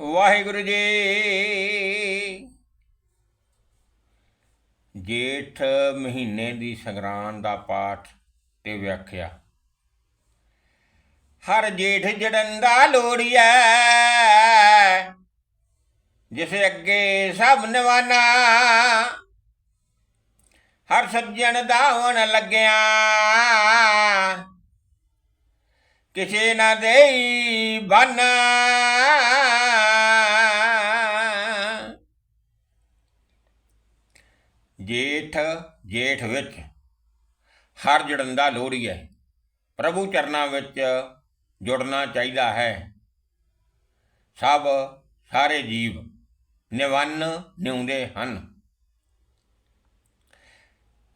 ਵਾਹਿਗੁਰੂ ਜੀ। ਜੇਠ ਮਹੀਨੇ ਦੀ ਸੰਗਰਾਂਦ ਦਾ ਪਾਠ ਤੇ ਵਿਆਖਿਆ। ਹਰ ਜੇਠ ਜੜੰਦਾ ਲੋੜੀਐ, ਜਿਸ ਅੱਗੇ ਸਭ ਨਿਵਾਨਾ। ਹਰ ਸੱਜਣ ਦਾਵਣ ਲੱਗਿਆ। ਕਿਸੇ ਨਾ ਦੇਈ ਬਨ। ਜੇਠ ਜੇਠ ਵਿੱਚ ਹਰ ਜੜੰਦਾ ਲੋੜੀ ਹੈ। ਪ੍ਰਭੂ ਚਰਨਾਂ ਵਿੱਚ ਜੁੜਨਾ ਚਾਹੀਦਾ ਹੈ। ਸਭ ਸਾਰੇ ਜੀਵ ਨਿਵੰਨ ਨਿਉਂਦੇ ਹਨ।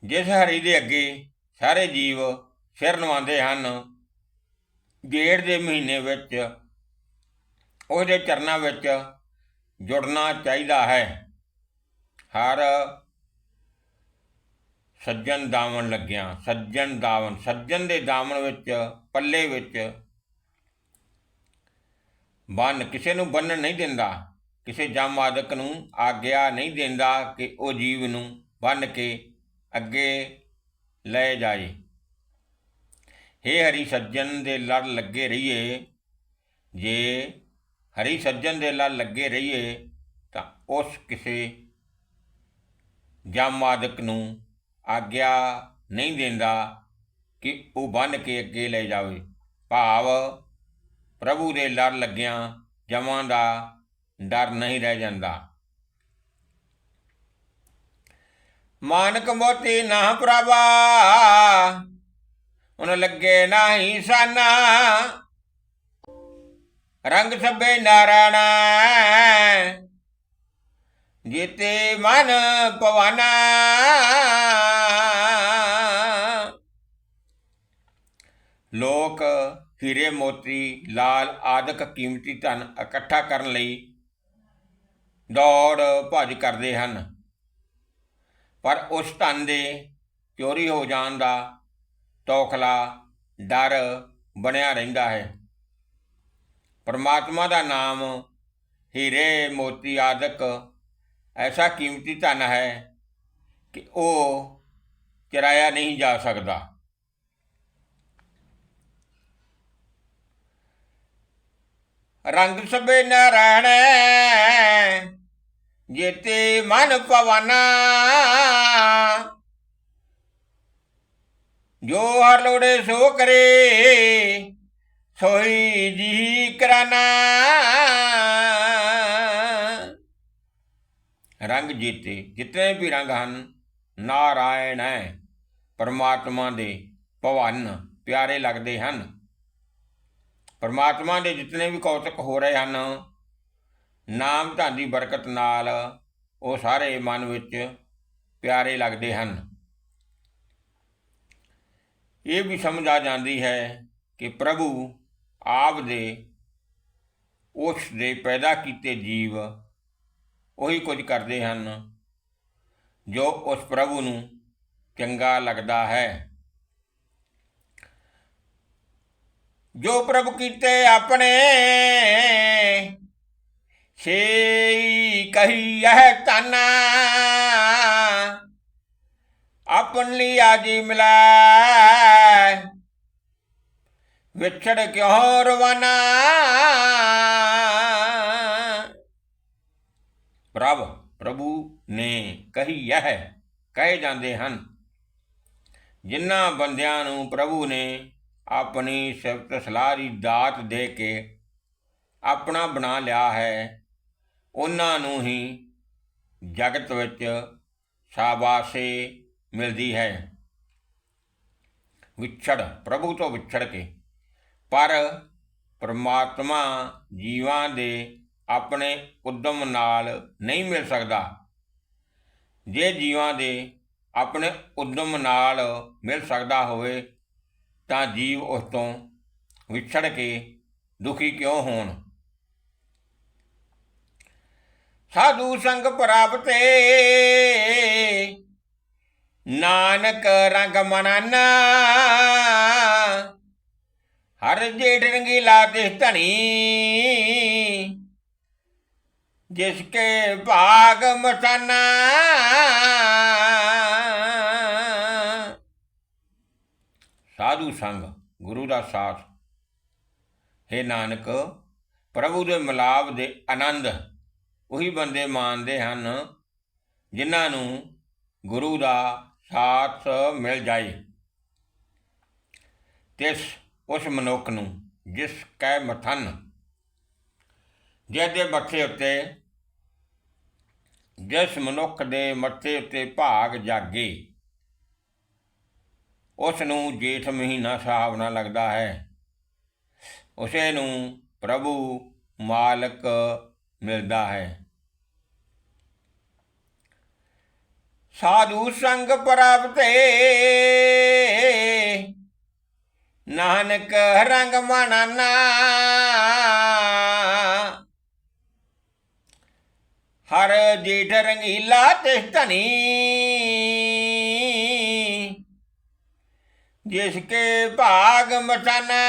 ਜਿਸ ਹਰੀ ਦੇ ਅੱਗੇ ਸਾਰੇ ਜੀਵ ਸਿਰ ਨਵਾਉਂਦੇ ਹਨ, ਜੇਠ ਦੇ ਮਹੀਨੇ ਵਿੱਚ ਉਹਦੇ ਚਰਨਾਂ ਵਿੱਚ ਜੁੜਨਾ ਚਾਹੀਦਾ ਹੈ। ਹਰ ਸੱਜਣ ਦਾਵਣ ਲੱਗਿਆ। ਸੱਜਣ ਦਾਵਣ, ਸੱਜਣ ਦੇ ਦਾਵਣ ਵਿੱਚ, ਪੱਲੇ ਵਿੱਚ ਬੰਨ ਕਿਸੇ ਨੂੰ ਬੰਨਣ ਨਹੀਂ ਦਿੰਦਾ। ਕਿਸੇ ਜਮ ਆਦਿਕ ਨੂੰ ਆਗਿਆ ਨਹੀਂ ਦਿੰਦਾ ਕਿ ਉਹ ਜੀਵ ਨੂੰ ਬੰਨ ਕੇ ਅੱਗੇ ਲੈ ਜਾਏ। ਹੇ ਹਰੀ ਸੱਜਣ ਦੇ ਲੜ ਲੱਗੇ ਰਹੀਏ। ਜੇ ਹਰੀ ਸੱਜਣ ਦੇ ਲੜ ਲੱਗੇ ਰਹੀਏ ਤਾਂ ਉਸ ਕਿਸੇ ਜਮ ਜਮਾਦਕ ਨੂੰ ਆਗਿਆ ਨਹੀਂ ਦਿੰਦਾ ਕਿ ਉਹ ਬੰਨ ਕੇ ਅੱਗੇ ਲੈ ਜਾਵੇ। ਭਾਵ ਪ੍ਰਭੂ ਦੇ ਲੜ ਲੱਗਿਆਂ ਜਮਾਂ ਦਾ ਡਰ ਨਹੀਂ ਰਹਿ ਜਾਂਦਾ। ਮਾਨਕ ਮੋਤੀ ਨਾ ਪ੍ਰਭਾ ਉਨ ਲੱਗੇ ਨਹੀਂ ਸਾਨਾ। ਰੰਗ ਸਭੇ ਨਾਰਾਣਾ ਜੀਤੇ ਮਨ ਪਵਨਾ। ਲੋਕ ਹੀਰੇ ਮੋਤੀ, ਲਾਲ ਆਦਿਕ ਕੀਮਤੀ ਧਨ ਇਕੱਠਾ ਕਰਨ ਲਈ ਦੌੜ ਭੱਜ ਕਰਦੇ ਹਨ। ਪਰ ਉਸ ਧਨ ਦੇ ਚੋਰੀ ਹੋ ਜਾਣ ਦਾ ਤੌਖਲਾ, ਡਰ ਬਣਿਆ ਰਹਿੰਦਾ ਹੈ। ਪਰਮਾਤਮਾ ਦਾ ਨਾਮ ਹੀਰੇ ਮੋਤੀ ਆਦਿਕ ਐਸਾ ਕੀਮਤੀ ਧਨ ਹੈ ਕਿ ਉਹ ਚਰਾਇਆ ਨਹੀਂ ਜਾ ਸਕਦਾ। ਰੰਗ ਸਭੇ ਨਾਰਾਇਣ ਜੇਤੇ ਮਨ ਪਵਨਾ ਜੋ ਹਰ ਲੋੜੇ ਸੋ ਕਰੇ, ਸੋਈ ਜੀ ਕਰਨਾ। ਰੰਗ ਜੀਤੇ, ਜਿਤਨੇ ਵੀ ਰੰਗ ਹਨ, ਨਾਰਾਇਣ ਹੈ ਪਰਮਾਤਮਾ ਦੇ ਭਵਨ ਪਿਆਰੇ ਲੱਗਦੇ ਹਨ। ਪਰਮਾਤਮਾ ਦੇ ਜਿਤਨੇ ਵੀ ਕੌਤਕ ਹੋ ਰਹੇ ਹਨ, ਨਾਮ ਧਨ ਦੀ ਬਰਕਤ ਨਾਲ ਉਹ ਸਾਰੇ ਮਨ ਵਿੱਚ ਪਿਆਰੇ ਲੱਗਦੇ ਹਨ। ਇਹ ਵੀ ਸਮਝ ਆ ਜਾਂਦੀ ਹੈ ਕਿ ਪ੍ਰਭੂ ਆਪ ਦੇ ਉਸ ਦੇ ਪੈਦਾ ਕੀਤੇ ਜੀਵ ਉਹੀ ਕੁਝ ਕਰਦੇ ਹਨ, ਜੋ ਉਸ ਪ੍ਰਭੂ ਨੂੰ ਚੰਗਾ ਲੱਗਦਾ ਹੈ। ਜੋ ਪ੍ਰਭੂ ਕੀਤੇ ਆਪਣੇ ਛੇ ਕਹੀ ਹੈ ਤਨਾ ਆਪਨ ਲਈ ਆਜੀ ਮਿਲਾ। ਵਿਛੜ ਕਿਉਂ ਰਵਾਨਾ? ਪ੍ਰਭ, ਪ੍ਰਭੂ ਨੇ ਕਹੀ ਹੈ ਕਹੇ ਜਾਂਦੇ ਹਨ ਜਿਨ੍ਹਾਂ ਬੰਦਿਆਂ ਨੂੰ ਪ੍ਰਭੂ ਨੇ ਆਪਣੀ ਸਿਫਤ ਸਲਾਹ ਦੀ ਦਾਤ ਦੇ ਕੇ ਆਪਣਾ ਬਣਾ ਲਿਆ ਹੈ, ਉਹਨਾਂ ਨੂੰ ਹੀ ਜਗਤ ਵਿੱਚ ਸ਼ਾਬਾਸ਼ੇ ਮਿਲਦੀ ਹੈ। ਵਿਛੜ, ਪ੍ਰਭੂ ਤੋਂ ਵਿਛੜ ਕੇ। ਪਰ ਪ੍ਰਮਾਤਮਾ ਜੀਵਾਂ ਦੇ ਆਪਣੇ ਉਦਮ ਨਾਲ ਨਹੀਂ ਮਿਲ ਸਕਦਾ। ਜੇ ਜੀਵਾਂ ਦੇ ਆਪਣੇ ਉਦਮ ਨਾਲ ਮਿਲ ਸਕਦਾ ਹੋਵੇ ਤਾਂ ਜੀਵ ਉਸ ਤੋਂ ਵਿਛੜ ਕੇ ਦੁਖੀ ਕਿਉਂ ਹੋਣ? ਸਾਧੂ ਸੰਗ ਪ੍ਰਾਪਤੇ। ਨਾਨਕ ਰੰਗ ਮਨਾਨਾ। ਹਰ ਜੇਠ ਰੰਗੀਲਾ ਤੇ ਧਣੀ। ਜਿਸਕੇ ਭਾਗ ਮਸਨਾ। ਸਾਧੂ ਸੰਗ, ਗੁਰੂ ਦਾ ਸਾਥ। ਹੈ ਨਾਨਕ, ਪ੍ਰਭੂ ਦੇ ਮਿਲਾਪ ਦੇ ਆਨੰਦ ਉਹੀ ਬੰਦੇ ਮਾਣਦੇ ਹਨ ਜਿਨ੍ਹਾਂ ਨੂੰ ਗੁਰੂ ਦਾ ਸਾਥ ਮਿਲ ਜਾਏ। ਤਿਸ ਉਸ ਮਨੁੱਖ ਨੂੰ ਜਿਸ ਕੈ ਮਥਨ, ਜਿਹਦੇ ਮੱਥੇ ਉੱਤੇ, ਜਿਸ ਮਨੁੱਖ ਦੇ ਮੱਥੇ ਉੱਤੇ ਭਾਗ ਜਾਗੇ ਉਸ ਨੂੰ ਜੇਠ ਮਹੀਨਾ ਸੁਹਾਵਣਾ ਲੱਗਦਾ ਹੈ। ਉਸੇ ਨੂੰ ਪ੍ਰਭੂ ਮਾਲਕ ਮਿਲਦਾ ਹੈ। ਸਾਧੂ ਸੰਗ ਪ੍ਰਾਪਤੇ ਨਾਨਕ ਰੰਗ ਮਨਨਾ। ਹਰ ਜੀਠ ਰੰਗੀਲਾ ਤੇ ਧਨੀ। ਜਿਸ ਕੇ ਭਾਗ ਮਟਨਾ